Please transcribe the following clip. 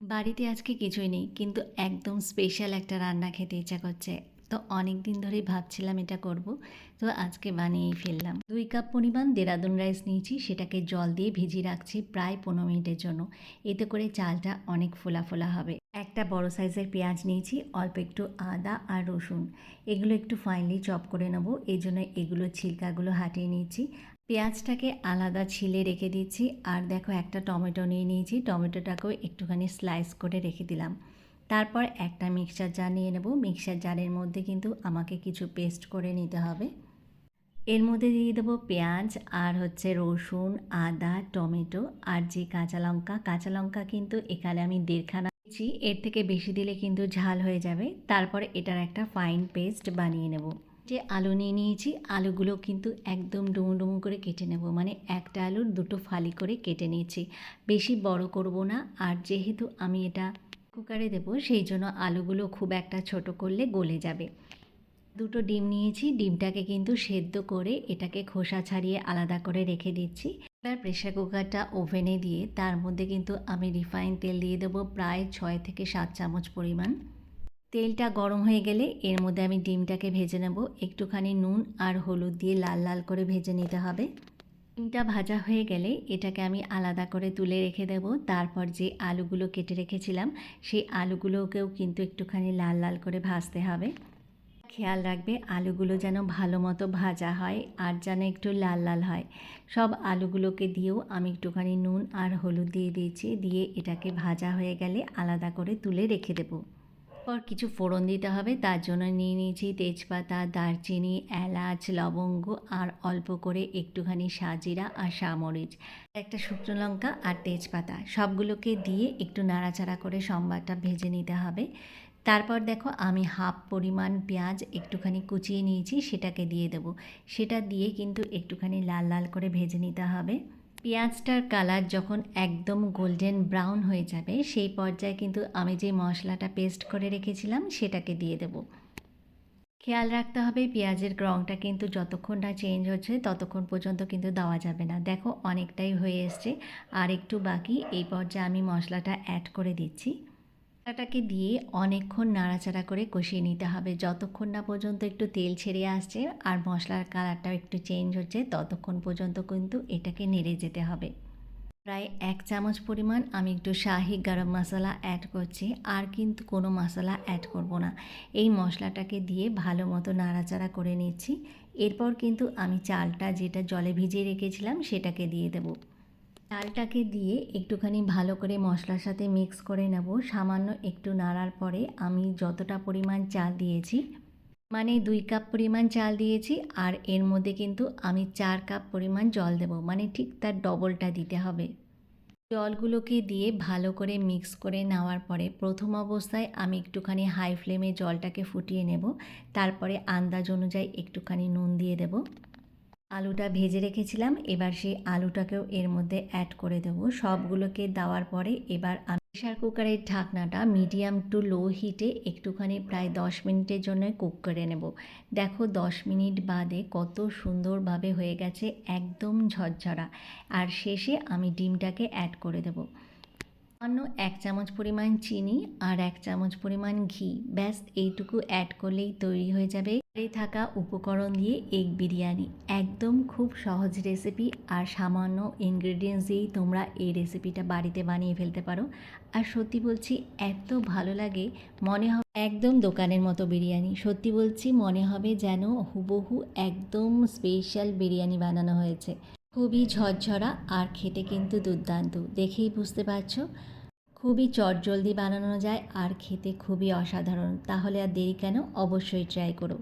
বাড়িতে আজকে কিছুই নেই, কিন্তু একদম স্পেশাল একটা রান্না খেতে ইচ্ছা করছে। তো অনেক দিন ধরেই ভাবছিলাম এটা করব। তো আজকে বানিয়েই ফেললাম। দুই কাপ পরিমাণ দেরাদুন রাইস নিয়েছি, সেটাকে জল দিয়ে ভিজিয়ে রাখছি প্রায় পনেরো মিনিটের জন্য। এতে করে চালটা অনেক ফোলা ফোলা হবে। একটা বড় সাইজের পেঁয়াজ নিয়েছি, অল্প একটু আদা আর রসুন। এগুলো একটু ফাইনলি চপ করে নেব এই জন্য এগুলো ছিলকাগুলো হাটিয়ে নিয়েছি। পেঁয়াজটাকে আলাদা ছিলে রেখে দিচ্ছি। আর দেখো একটা টমেটো নিয়ে নিয়েছি। টমেটোটাকেও একটুখানি স্লাইস করে রেখে দিলাম। তারপর একটা মিক্সচার জার নিয়ে নেব। মিক্সচার জারের মধ্যে কিন্তু আমাকে কিছু পেস্ট করে নিতে হবে। এর মধ্যে দিয়ে দেবো পেঁয়াজ আর হচ্ছে রসুন, আদা, টমেটো আর যে কাঁচা লঙ্কা। কাঁচা লঙ্কা কিন্তু এখানে আমি দেড়খানা দিচ্ছি এর থেকে বেশি দিলে কিন্তু ঝাল হয়ে যাবে। তারপর এটার একটা ফাইন পেস্ট বানিয়ে নেব। যে আলু নিয়ে নিয়েছি। আলুগুলো কিন্তু একদম ডুমু ডুমু করে কেটে নেব। মানে একটা আলুর দুটো ফালি করে কেটে নিয়েছি। বেশি বড় করব না। আর যেহেতু আমি এটা কুকারে দেবো, সেই জন্য আলুগুলো খুব একটা ছোট করলে গলে যাবে। দুটো ডিম নিয়েছি। ডিমটাকে কিন্তু সেদ্ধ করে এটাকে খোসা ছাড়িয়ে আলাদা করে রেখে দিচ্ছি। এবার প্রেশার কুকারটা ওভেনে দিয়ে তার মধ্যে কিন্তু আমি রিফাইন তেল দিয়ে দেবো প্রায় ছয় থেকে সাত চামচ পরিমাণ। তেলটা গরম হয়ে গেলে এর মধ্যে আমি ডিমটাকে ভেজে নেব। একটুখানি নুন আর হলুদ দিয়ে লাল লাল করে ভেজে নিতে হবে। ডিমটা ভাজা হয়ে গেলে এটাকে আমি আলাদা করে তুলে রেখে দেব। তারপর যে আলুগুলো কেটে রেখেছিলাম, সেই আলুগুলোকেও কিন্তু একটুখানি লাল লাল করে ভাজতে হবে। খেয়াল রাখবে, আলুগুলো যেন ভালো মতো ভাজা হয় আর যেন একটু লাল লাল হয়। সব আলুগুলোকে দিয়েও আমি একটুখানি নুন আর হলুদ দিয়ে দিয়েছি। দিয়ে এটাকে ভাজা হয়ে গেলে আলাদা করে তুলে রেখে দেবো। পর কিছু ফোড়ন দিতে হবে, তার জন্য নিয়ে নিয়েছি তেজপাতা, দারচিনি, এলাচ, লবঙ্গ আর অল্প করে একটুখানি সাজিরা আর সামরিচ একটা শুকনো লঙ্কা আর তেজপাতা সবগুলোকে দিয়ে একটু নাড়াচাড়া করে সম্বারটা ভেজে নিতে হবে। তারপর দেখো আমি হাফ পরিমাণ পেঁয়াজ একটুখানি কুচিয়ে নিয়েছি, সেটাকে দিয়ে দেবো। সেটা দিয়ে কিন্তু একটুখানি লাল লাল করে ভেজে নিতে হবে। পেঁয়াজটার কালার যখন একদম গোল্ডেন ব্রাউন হয়ে যাবে, সেই পর্যায়ে কিন্তু আমি যে মশলাটা পেস্ট করে রেখেছিলাম সেটাকে দিয়ে দেব। খেয়াল রাখতে হবে পেঁয়াজের রঙটা কিন্তু যতক্ষণ না চেঞ্জ হচ্ছে ততক্ষণ পর্যন্ত কিন্তু দেওয়া যাবে না। দেখো অনেকটাই হয়ে এসছে। আর একটু বাকি, এই পর্যায়ে আমি মশলাটা অ্যাড করে দিচ্ছি। মশলাটাকে দিয়ে অনেকক্ষণ নাড়াচাড়া করে কষিয়ে নিতে হবে। যতক্ষণ না পর্যন্ত একটু তেল ছেড়ে আসছে আর মশলার কালারটাও একটু চেঞ্জ হচ্ছে, ততক্ষণ পর্যন্ত কিন্তু এটাকে নেড়ে যেতে হবে। প্রায় এক চামচ পরিমাণ আমি একটু শাহি গরম মশলা অ্যাড করছি, আর কিন্তু কোনো মশলা অ্যাড করব না। এই মশলাটাকে দিয়ে ভালো মতো নাড়াচাড়া করে নিচ্ছি। এরপর কিন্তু আমি চালটা যেটা জলে ভিজিয়ে রেখেছিলাম সেটাকে দিয়ে দেবো। চালটাকে দিয়ে একটুখানি ভালো করে মশলার সাথে মিক্স করে নেব। সামান্য একটু নাড়ার পরে আমি যতটা পরিমাণ চাল দিয়েছি মানে দুই কাপ পরিমাণ চাল দিয়েছি আর এর মধ্যে কিন্তু আমি চার কাপ পরিমাণ জল দেব মানে ঠিক তার ডবলটা দিতে হবে। জলগুলোকে দিয়ে ভালো করে মিক্স করে নেওয়ার পরে প্রথম অবস্থায় আমি একটুখানি হাই ফ্লেমে জলটাকে ফুটিয়ে নেব। তারপরে আন্দাজ অনুযায়ী একটুখানি নুন দিয়ে দেবো। আলুটা ভেজে রেখেছিলাম, এবার সেই আলুটাকেও এর মধ্যে অ্যাড করে দেবো। সবগুলোকে দেওয়ার পরে এবার আমি প্রেশার কুকারের ঢাকনাটা মিডিয়াম টু লো হিটে একটুখানি প্রায় দশ মিনিটের জন্য কুক করে নেব। দেখো দশ মিনিট বাদে কত সুন্দরভাবে হয়ে গেছে, একদম ঝরঝরা। আর শেষে আমি ডিমটাকে অ্যাড করে দেবো। সামান্য এক চামচ পরিমাণ চিনি আর এক চামচ পরিমাণ ঘি। ব্যাস, এইটুকু অ্যাড করলেই তৈরি হয়ে যাবে। থাকা উপকরণ দিয়ে এগ বিরিয়ানি। একদম খুব সহজ রেসিপি আর সামান্য ইনগ্রেডিয়েন্টস দিয়েই তোমরা এই রেসিপিটা বাড়িতে বানিয়ে ফেলতে পারো। আর সত্যি বলছি, এত ভালো লাগে, মনে হবে একদম দোকানের মতো বিরিয়ানি। সত্যি বলছি, মনে হবে যেন হুবহু একদম স্পেশাল বিরিয়ানি বানানো হয়েছে। খুবই ঝরঝরা আর খেতে কিন্তু দুর্দান্ত, দেখেই বুঝতে পারছ? খুবই চটজলদি বানানো যায় আর খেতে খুবই অসাধারণ, তাহলে আর দেরি কেন? অবশ্যই ট্রাই করো।